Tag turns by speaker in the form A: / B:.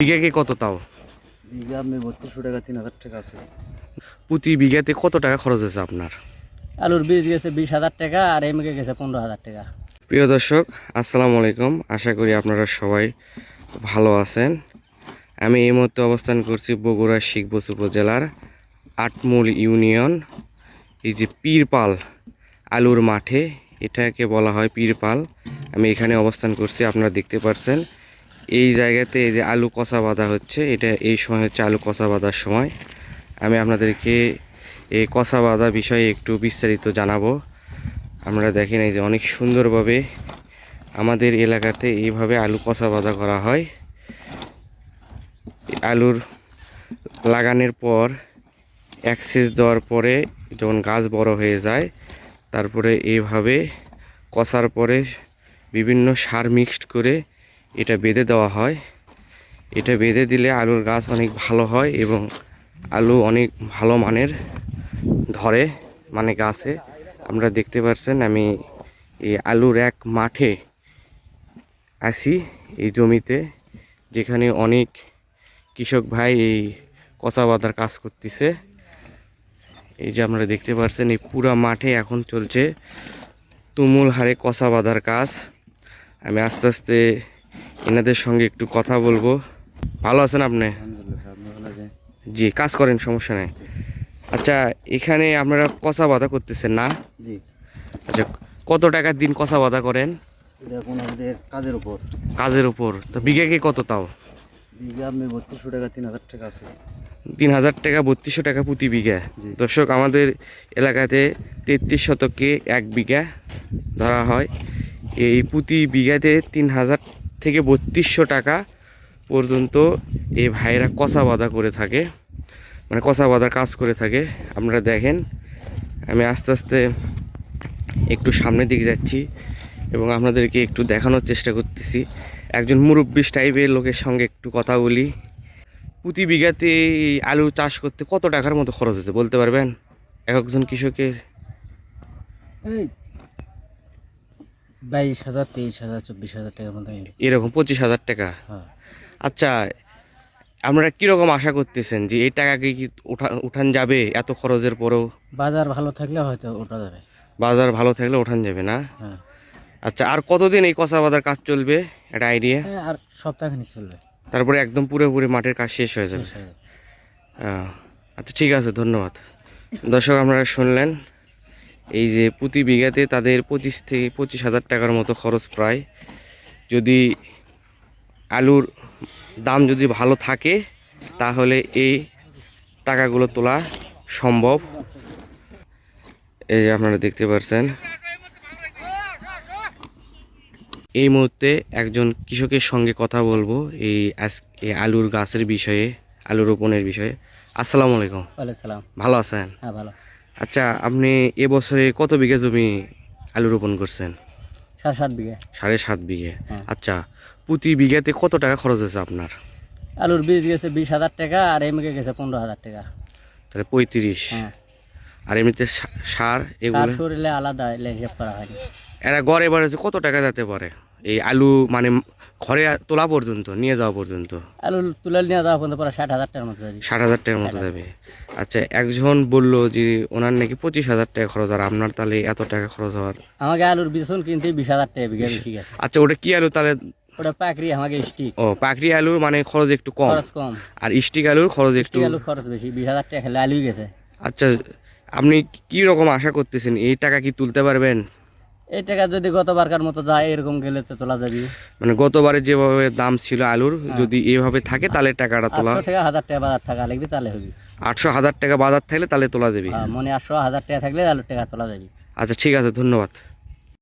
A: বিঘাকে কত তাও?
B: বিঘা আপনি বত্রিশশো টাকা তিন হাজার টাকা আছে।
A: প্রতি বিঘাতে কত টাকা খরচ হয়েছে আপনার?
C: আলুর বীজ গেছে বিশ হাজার টাকা আর এমকে গেছে পনেরো হাজার টাকা।
A: প্রিয় দর্শক আসসালামু আলাইকুম। আশা করি আপনারা সবাই ভালো আছেন। আমি এই মুহূর্তে অবস্থান করছি বগুড়া শিখবস উপজেলার আটমূল ইউনিয়ন এই যে পীরপাল আলুর মাঠে। এটাকে বলা হয় পীরপাল। আমি এখানে অবস্থান করছি আপনারা দেখতে পাচ্ছেন এই জায়গাতে এই যে আলু কষা বাঁধা হচ্ছে, এটা এই সময় হচ্ছে আলু কষা বাঁধার সময়। আমি আপনাদেরকে এই কষা বাঁধা বিষয়ে একটু বিস্তারিত জানাব। আমরা দেখেন এই যে অনেক সুন্দরভাবে আমাদের এলাকাতে এইভাবে আলু কষা বাঁধা করা হয়। আলুর লাগানোর পর অ্যাক্সেস দেওয়ার পরে যখন গাছ বড় হয়ে যায়, তারপরে এইভাবে কষার পরে বিভিন্ন সার মিক্সড করে এটা বেঁধে দেওয়া হয়। এটা বেঁধে দিলে আলুর গাছ অনেক ভালো হয় এবং আলু অনেক ভালো মানের ধরে মানে গাছে। আমরা দেখতে পাচ্ছেন আমি এই আলুর এক মাঠে আসি এই জমিতে, যেখানে অনেক কৃষক ভাই এই কচা বাঁধার কাজ করতেছে। এই যে আমরা দেখতে পাচ্ছেন এই পুরা মাঠে এখন চলছে তুমুল হারে কচা বাঁধার কাজ। আমি আস্তে আস্তে এনাদের সঙ্গে একটু কথা বলব। ভালো আছেন আপনি? জি কাজ করেন সমস্যা নেই। আচ্ছা এখানে আপনারা কষা বাঁধা করতেছেন না?
B: জি।
A: আচ্ছা কত টাকার দিন কষা বাঁধা করেন?
B: আমাদের কাজের উপর।
A: কাজের উপর। তো বিঘাকে কত তাও?
B: বিঘা আপনি বত্রিশশো টাকা তিন হাজার টাকা আছে।
A: তিন হাজার টাকা বত্রিশশো টাকা প্রতি বিঘা। দর্শক আমাদের এলাকাতে তেত্রিশ শতকে এক বিঘা ধরা হয়। এই প্রতি বিঘাতে তিন হাজার থেকে বত্রিশশো টাকা পর্যন্ত এই ভাইরা কষা বাঁধা করে থাকে। মানে কষা বাঁধার কাজ করে থাকে। আপনারা দেখেন, আমি আস্তে আস্তে একটু সামনের দিকে যাচ্ছি এবং আপনাদেরকে একটু দেখানোর চেষ্টা করতেছি। একজন মুরব্বী টাইপের লোকের সঙ্গে একটু কথা বলি। প্রতি বিঘাতে আলু চাষ করতে কত টাকার মতো খরচ হচ্ছে বলতে পারবেন? এক একজন কৃষকের?
C: বাইশ হাজার তেইশ হাজার চব্বিশ হাজার টাকার মতো
A: এরকম পঁচিশ হাজার টাকা?
C: হ্যাঁ।
A: আচ্ছা আপনারা কীরকম আশা করতেছেন যে এই টাকা কি উঠা উঠান যাবে এত খরচের পরেও?
C: বাজার ভালো থাকলে হয়তো ওটা যাবে।
A: বাজার ভালো থাকলে উঠান যাবে না?
C: হ্যাঁ।
A: আচ্ছা আর কতদিন এই কষা বাজার কাজ চলবে? একটা আইডিয়া
C: আর সপ্তাহখানিক চলবে।
A: তারপরে একদম পুরোপুরি মাঠের কাজ শেষ হয়ে যাবে। আচ্ছা ঠিক আছে ধন্যবাদ। দর্শক আপনারা শুনলেন। এই যে প্রতি বিঘাতে তাদের পঁচিশ থেকে পঁচিশ হাজার টাকার মতো খরচ প্রায়। যদি আলুর দাম যদি ভালো থাকে তাহলে এই টাকাগুলো তোলা সম্ভব। এই যে আপনারা দেখতে পাচ্ছেন এই মুহূর্তে একজন কৃষকের সঙ্গে কথা বলব এই আজ- এই আলুর গাছের বিষয়ে আলু রোপণের বিষয়ে। আসসালামু আলাইকুম।
C: সালাম।
A: ভালো আছেন?
C: হ্যাঁ ভালো।
A: আচ্ছা আপনি এবছরে কত বিঘা জমি আলু রোপণ করছেন?
C: সাড়ে সাত বিঘে।
A: সাড়ে সাত বিঘে।
C: হ্যাঁ।
A: আচ্ছা প্রতি বিঘাতে কত টাকা খরচ হয়েছে আপনার?
C: আলুর বীজ গেছে বিশ হাজার টাকা আর এমকে গেছে পনেরো হাজার টাকা।
A: তাহলে পঁয়ত্রিশ।
C: হ্যাঁ।
A: আর এমনিতে সার এগুলো?
C: শরীরে আলাদা হিসাব করা হয়নি।
A: এরা গড় এবার কত টাকা যেতে পারে? এই আলু মানে ঘরে তোলা পর্যন্ত নিয়ে যাওয়া পর্যন্ত?
C: আলু তুলে নিয়ে যাওয়া পর্যন্ত পরে ষাট হাজার টাকার মতো যাবে।
A: ষাট হাজার টাকার মতো যাবে। আচ্ছা একজন বলল যে ওনার নাকি পঁচিশ হাজার টাকা খরচ আর আপনার তাহলে এত টাকা খরচ হওয়ার?
C: আমাকে আলুর বিছুন কিনতে বিশ হাজার টাকা বিঘা বেশি গেছে।
A: আচ্ছা ওটা কি আলু তাহলে?
C: ওটা পাকড়ি আমাকে স্টিক
A: ও পাকড়ি আলুর মানে খরচ একটু কম।
C: খরচ কম।
A: আর স্টিক আলুর খরচ একটু
C: আলু খরচ বেশি বিশ হাজার টাকা খেলে আলুই গেছে।
A: আচ্ছা আপনি কি রকম আশা করতেছেন? এই টাকা কি তুলতে পারবেন?
C: এই টাকা যদি গতবারকার মতো যায় এরকম গেলে তো তোলা যাবে।
A: মানে গতবারে যেভাবে দাম ছিল আলুর যদি এভাবে থাকে তাহলে টাকাটা তোলা
C: আটশো টাকা হাজার টাকা বাজার থাকা লাগবে তাহলে হবে।
A: আটশো হাজার টাকা বাজার থাকলে তাহলে তোলা যাবে।
C: মানে আটশো হাজার টাকা থাকলে আলুর টাকা তোলা যাবে।
A: আচ্ছা ঠিক আছে ধন্যবাদ।